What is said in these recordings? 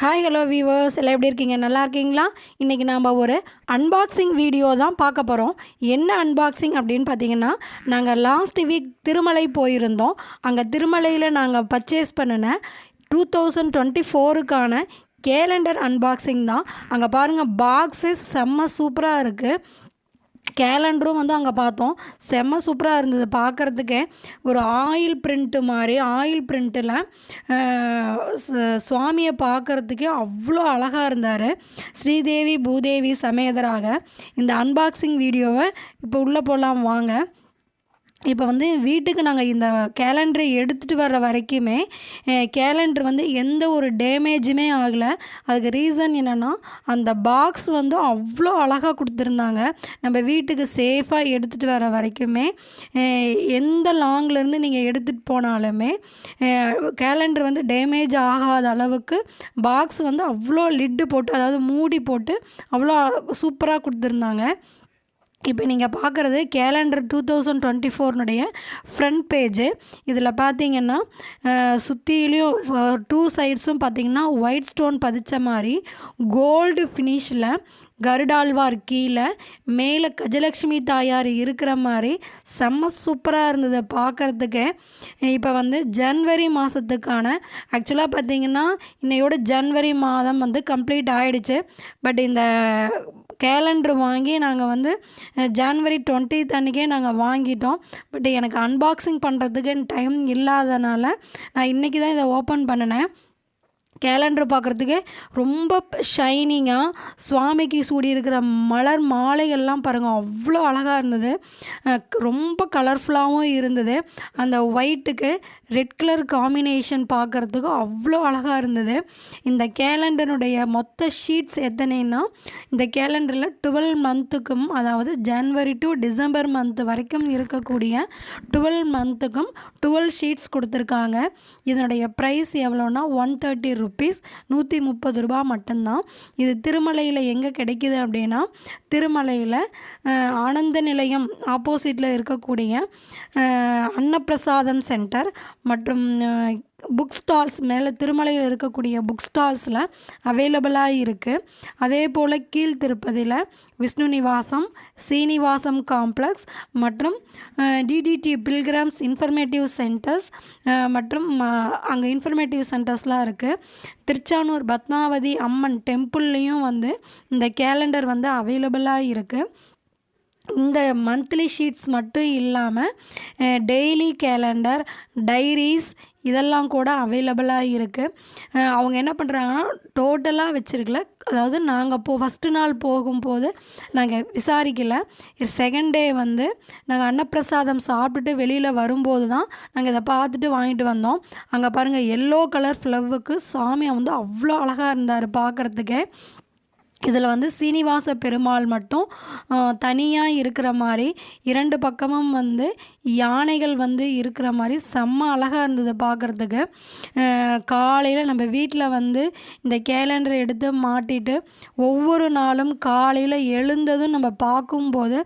Hi hello viewers எல்லாம் எப்படி இருக்கீங்க? நல்லா இருக்கீங்களா? இன்றைக்கி நாம் ஒரு அன்பாக்சிங் வீடியோ தான் பார்க்க போகிறோம் என்ன அன்பாக்சிங் அப்படின்னு பார்த்தீங்கன்னா நாங்கள் லாஸ்ட் வீக் திருமலை போயிருந்தோம். அங்கே திருமலையில் நாங்கள் பர்ச்சேஸ் பண்ணின டூ தௌசண்ட் டுவெண்ட்டி ஃபோருக்கான கேலண்டர் அன்பாக்சிங் தான். அங்கே பாருங்கள் பாக்ஸு செம்ம சூப்பராக இருக்குது கேலண்டரும் வந்து அங்கே பார்த்தோம். செம்ம சூப்பராக இருந்தது. பார்க்குறதுக்கே ஒரு ஆயில் பிரிண்ட்டு மாதிரி ஆயில் பிரிண்ட்டில் சுவாமியை பார்க்குறதுக்கே அவ்வளோ அழகாக இருந்தார். ஸ்ரீதேவி பூதேவி சமேதராக. இந்த அன்பாக்சிங் வீடியோவை இப்போ உள்ளே போகலாம் வாங்க. இப்போ வந்து வீட்டுக்கு நாங்கள் இந்த கேலண்டரை எடுத்துகிட்டு வர்ற வரைக்குமே கேலண்டர் வந்து எந்த ஒரு டேமேஜுமே ஆகலை. அதுக்கு ரீசன் என்னென்னா அந்த பாக்ஸ் வந்து அவ்வளோ அழகாக கொடுத்துருந்தாங்க. நம்ம வீட்டுக்கு சேஃபாக எடுத்துகிட்டு வர வரைக்குமே எந்த லாங்லேருந்து நீங்கள் எடுத்துகிட்டு போனாலுமே கேலண்டர் வந்து டேமேஜ் ஆகாத அளவுக்கு பாக்ஸ் வந்து அவ்வளோ லிட்டு போட்டு அதாவது மூடி போட்டு அவ்வளோ சூப்பராக கொடுத்துருந்தாங்க. இப்போ நீங்கள் பார்க்குறது கேலண்டர் டூ தௌசண்ட் டுவெண்ட்டி ஃபோர்னுடைய ஃப்ரண்ட் பேஜு இதில் பார்த்தீங்கன்னா சுற்றிலையும் டூ சைட்ஸும் பார்த்தீங்கன்னா ஒயிட் ஸ்டோன் பதித்த மாதிரி கோல்டு ஃபினிஷில் கருடாழ்வார் கீழே மேலே கஜலக்ஷ்மி தாயார் இருக்கிற மாதிரி செம்ம சூப்பராக இருந்தது பார்க்குறதுக்கு. இப்போ வந்து ஜன்வரி மாதத்துக்கான ஆக்சுவலாக பார்த்தீங்கன்னா இன்னையோட ஜன்வரி மாதம் வந்து கம்ப்ளீட் ஆகிடுச்சு பட் இந்த கேலண்டர் வாங்கி நாங்கள் வந்து ஜான்வரி டுவெண்ட்டி அன்றைக்கே நாங்கள் வாங்கிட்டோம். பட் எனக்கு அன்பாக்சிங் பண்ணுறதுக்கு டைம் இல்லாதனால நான் இன்றைக்கி தான் இதை ஓப்பன் பண்ணினேன். கேலண்டர் பார்க்குறதுக்கு ரொம்ப ஷைனிங்காக சுவாமிக்கு சூடி இருக்கிற மலர் மாலைகள்லாம் பாருங்கள் அவ்வளோ அழகாக இருந்தது. ரொம்ப கலர்ஃபுல்லாகவும் இருந்தது. அந்த ஒயிட்டுக்கு ரெட் கலர் காம்பினேஷன் பார்க்குறதுக்கு அவ்வளோ அழகாக இருந்தது. இந்த கேலண்டருடைய மொத்த ஷீட்ஸ் எத்தனைன்னா இந்த கேலண்டரில் டுவெல் மந்த்துக்கும் அதாவது ஜனவரி டு டிசம்பர் மந்த் வரைக்கும் இருக்கக்கூடிய டுவெல் மந்த்துக்கும் டுவெல் ஷீட்ஸ் கொடுத்துருக்காங்க. இதனுடைய ப்ரைஸ் எவ்வளோன்னா ஒன் தேர்ட்டி ருபீஸ் நூற்றி முப்பது ரூபா மட்டும்தான். இது திருமலையில் எங்கே கிடைக்கிது அப்படின்னா திருமலையில் ஆனந்த நிலையம் ஆப்போசிட்டில் இருக்கக்கூடிய அன்னப்பிரசாதம் சென்டர் மற்றும் புக் ஸ்டால்ஸ் மேலே திருமலையில் இருக்கக்கூடிய புக் ஸ்டால்ஸில் அவைலபிளாக இருக்குது அதே போல் கீழ் திருப்பதியில் விஷ்ணு நிவாசம் சீனிவாசம் காம்ப்ளெக்ஸ் மற்றும் டிடிடி பில்கிராம்ஸ் இன்ஃபர்மேட்டிவ் சென்டர்ஸ் மற்றும் அங்கே இன்ஃபர்மேட்டிவ் சென்டர்ஸ்லாம் இருக்குது திருச்சானூர் பத்மாவதி அம்மன் டெம்பிள்லேயும் வந்து இந்த கேலண்டர் வந்து அவைலபிளாக இருக்குது இந்த மந்த்லி ஷீட்ஸ் மட்டும் இல்லாமல் டெய்லி கேலண்டர் டைரிஸ் இதெல்லாம் கூட அவைலபிளாக இருக்குது அவங்க என்ன பண்ணுறாங்கன்னா டோட்டலாக வச்சுருக்கல. அதாவது நாங்கள் போ ஃபஸ்ட்டு நாள் போகும்போது நாங்கள் விசாரிக்கல. செகண்ட் டே வந்து நாங்கள் அன்னப்பிரசாதம் சாப்பிட்டுட்டு வெளியில் வரும்போது தான் நாங்கள் இதை பார்த்துட்டு வாங்கிட்டு வந்தோம். அங்கே பாருங்கள் எல்லோ கலர் ஃப்ளவுக்கு சாமி வந்து அவ்வளோ அழகாக இருந்தார் பார்க்குறதுக்கே. இதில் வந்து சீனிவாச பெருமாள் மட்டும் தனியாக இருக்கிற மாதிரி இரண்டு பக்கமும் வந்து யானைகள் வந்து இருக்கிற மாதிரி செம்ம அழகாக இருந்தது பார்க்குறதுக்கு. காலையில் நம்ம வீட்டில் வந்து இந்த கேலண்டரை எடுத்து மாட்டிட்டு ஒவ்வொரு நாளும் காலையில் எழுந்ததும் நம்ம பார்க்கும்போது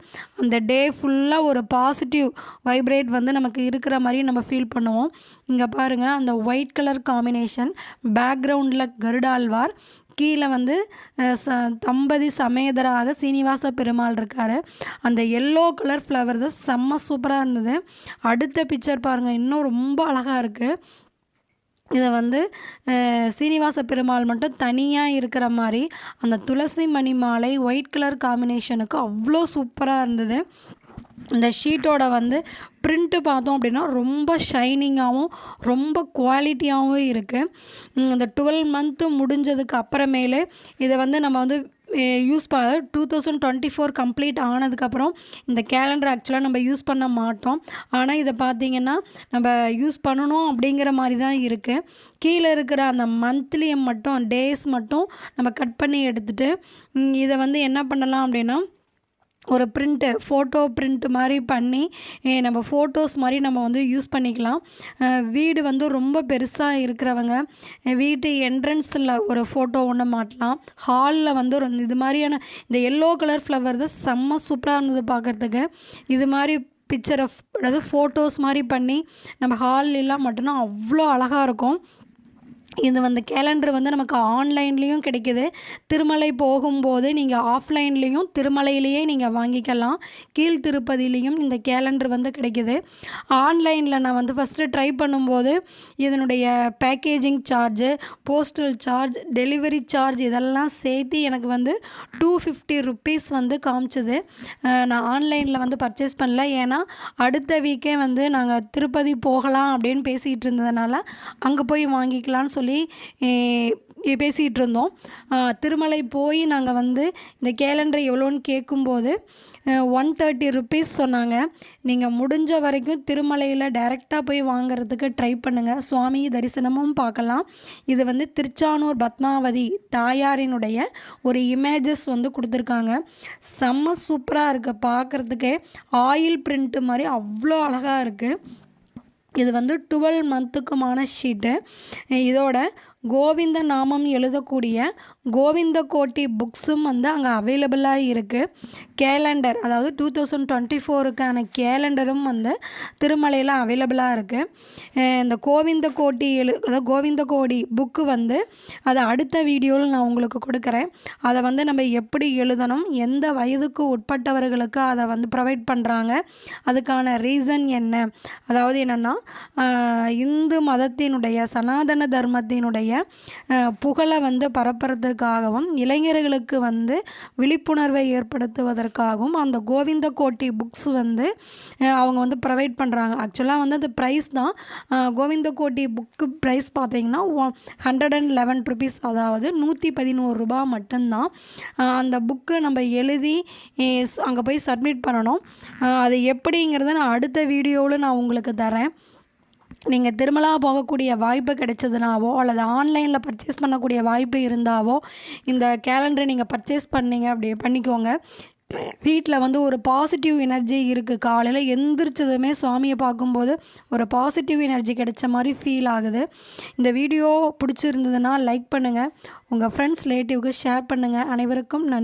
அந்த டே ஃபுல்லாக ஒரு பாசிட்டிவ் வைப்ரேட் வந்து நமக்கு இருக்கிற மாதிரி நம்ம ஃபீல் பண்ணுவோம். இங்கே பாருங்கள் அந்த ஒயிட் கலர் காம்பினேஷன் பேக்ரவுண்டில் கருடாழ்வார். கீழே வந்து ச தம்பதி சமேதராக சீனிவாச பெருமாள் இருக்கார். அந்த எல்லோ கலர் ஃப்ளவர் தான் செம்ம சூப்பராக இருந்தது. அடுத்த பிக்சர் பாருங்கள் இன்னும் ரொம்ப அழகாக இருக்குது இதை வந்து சீனிவாச பெருமாள் மட்டும் தனியாக இருக்கிற மாதிரி அந்த துளசி மணி மாலை ஒயிட் கலர் காம்பினேஷனுக்கு அவ்வளோ சூப்பராக இருந்தது. இந்த ஷீட்டோட வந்து பிரிண்ட்டு பார்த்தோம் அப்படின்னா ரொம்ப ஷைனிங்காகவும் ரொம்ப குவாலிட்டியாகவும் இருக்குது இந்த டுவெல் மந்த்து முடிஞ்சதுக்கு அப்புறமேலே இதை வந்து நம்ம வந்து யூஸ் பண்ண two thousand twenty four complete ஆனதுக்கப்புறம் இந்த கேலண்டர் ஆக்சுவலாக நம்ம யூஸ் பண்ண மாட்டோம். ஆனால் இதை பார்த்தீங்கன்னா நம்ம யூஸ் பண்ணணும் அப்படிங்கிற மாதிரி தான் இருக்குது கீழே இருக்கிற அந்த மந்த்லியை மட்டும் டேஸ் மட்டும் நம்ம கட் பண்ணி எடுத்துகிட்டு இதை வந்து என்ன பண்ணலாம் அப்படின்னா ஒரு பிரிண்ட்டு ஃபோட்டோ பிரிண்ட்டு மாதிரி பண்ணி நம்ம ஃபோட்டோஸ் மாதிரி நம்ம வந்து யூஸ் பண்ணிக்கலாம். வீடு வந்து ரொம்ப பெருசாக இருக்கிறவங்க வீட்டு என்ட்ரன்ஸில் ஒரு ஃபோட்டோ ஒன்று மாட்டலாம். ஹாலில் வந்து ஒரு இது மாதிரியான இந்த எல்லோ கலர் ஃப்ளவர் தான் செம்ம சூப்பராக இருந்தது பார்க்குறதுக்கு இது மாதிரி பிக்சரை அதாவது ஃபோட்டோஸ் மாதிரி பண்ணி நம்ம ஹால்லாம் மட்டும்தான் அவ்வளோ அழகாக இருக்கும். இது வந்து கேலண்டர் வந்து நமக்கு ஆன்லைன்லேயும் கிடைக்குது. திருமலை போகும்போது நீங்கள் ஆஃப்லைன்லேயும் திருமலையிலேயே நீங்கள் வாங்கிக்கலாம். கீழ் திருப்பதியிலையும் இந்த கேலண்டர் வந்து கிடைக்குது. ஆன்லைனில் நான் வந்து ஃபஸ்ட்டு ட்ரை பண்ணும்போது இதனுடைய packaging charge postal charge delivery charge இதெல்லாம் சேர்த்து எனக்கு வந்து டூ ஃபிஃப்டி ருப்பீஸ் வந்து காமிச்சது. நான் ஆன்லைனில் வந்து பர்ச்சேஸ் பண்ணல. ஏன்னா அடுத்த வீக்கே வந்து நாங்கள் திருப்பதி போகலாம் அப்படின்னு பேசிகிட்டு இருந்ததுனால அங்கே போய் வாங்கிக்கலாம்னு சொல்லி சொல்லி பேசிகிட்டு இருந்தோம் திருமலை போய் நாங்கள் வந்து இந்த கேலண்டர் எவ்வளோன்னு கேட்கும்போது ஒன் தேர்ட்டி ருப்பீஸ் சொன்னாங்க. நீங்கள் முடிஞ்ச வரைக்கும் திருமலையில் டைரெக்டாக போய் வாங்குறதுக்கு ட்ரை பண்ணுங்கள் சுவாமி தரிசனமும் பார்க்கலாம். இது வந்து திருச்சானூர் பத்மாவதி தாயாரினுடைய ஒரு இமேஜஸ் வந்து கொடுத்துருக்காங்க. செம்ம சூப்பராக இருக்குது பார்க்குறதுக்கே ஆயில் பிரிண்ட்டு மாதிரி அவ்வளோ அழகாக இருக்குது இது வந்து டுவெல் மந்த்துக்குமான ஷீட்டு இதோட கோவிந்த நாமம் எழுதக்கூடிய கோவிந்த கோட்டி புக்ஸும் வந்து அங்கே அவைலபிளாக இருக்குது கேலண்டர் அதாவது டூ தௌசண்ட் டுவெண்ட்டி ஃபோருக்கான கேலண்டரும் வந்து திருமலையில் அவைலபிளாக இருக்குது இந்த கோவிந்த கோட்டி எழு அதாவது கோவிந்த கோடி புக்கு வந்து அதை அடுத்த வீடியோவில் நான் உங்களுக்கு கொடுக்குறேன். அதை வந்து நம்ம எப்படி எழுதணும் எந்த வயதுக்கு உட்பட்டவர்களுக்கு அதை வந்து ப்ரொவைட் பண்ணுறாங்க அதுக்கான ரீசன் என்ன? அதாவது என்னென்னா இந்து மதத்தினுடைய சனாதன தர்மத்தினுடைய புகழை வந்து பரப்புறதுக்காகவும் இளைஞர்களுக்கு வந்து விழிப்புணர்வை ஏற்படுத்துவதற்காகவும் அந்த கோவிந்த கோட்டி புக்ஸ் வந்து அவங்க வந்து ப்ரொவைட் பண்ணுறாங்க ஆக்சுவலாக வந்து அந்த ப்ரைஸ் தான். கோவிந்த கோட்டி புக்கு ப்ரைஸ் பார்த்தீங்கன்னா ஹண்ட்ரட் அண்ட் லெவன் ருபீஸ் அதாவது நூற்றி பதினோரு ரூபாய் மட்டும்தான். அந்த புக்கு நம்ம எழுதி அங்கே போய் சப்மிட் பண்ணணும். அது எப்படிங்கிறத நான் அடுத்த வீடியோவில் நான் உங்களுக்கு தரேன். நீங்கள் திருமலா போகக்கூடிய வாய்ப்பு கிடைச்சதுனாவோ அல்லது ஆன்லைனில் பர்ச்சேஸ் பண்ணக்கூடிய வாய்ப்பு இருந்தாவோ இந்த கேலண்டரை நீங்கள் பர்ச்சேஸ் பண்ணீங்க அப்படி பண்ணிக்கோங்க. வீட்டில் வந்து ஒரு பாசிட்டிவ் எனர்ஜி இருக்குது காலையில் எந்திரிச்சதுமே சுவாமியை பார்க்கும்போது ஒரு பாசிட்டிவ் எனர்ஜி கிடைச்ச மாதிரி ஃபீல் ஆகுது. இந்த வீடியோ பிடிச்சிருந்ததுன்னா லைக் பண்ணுங்கள் உங்கள் ஃப்ரெண்ட்ஸ் ரிலேட்டிவ்க்கு ஷேர் பண்ணுங்கள் அனைவருக்கும் நன்றி.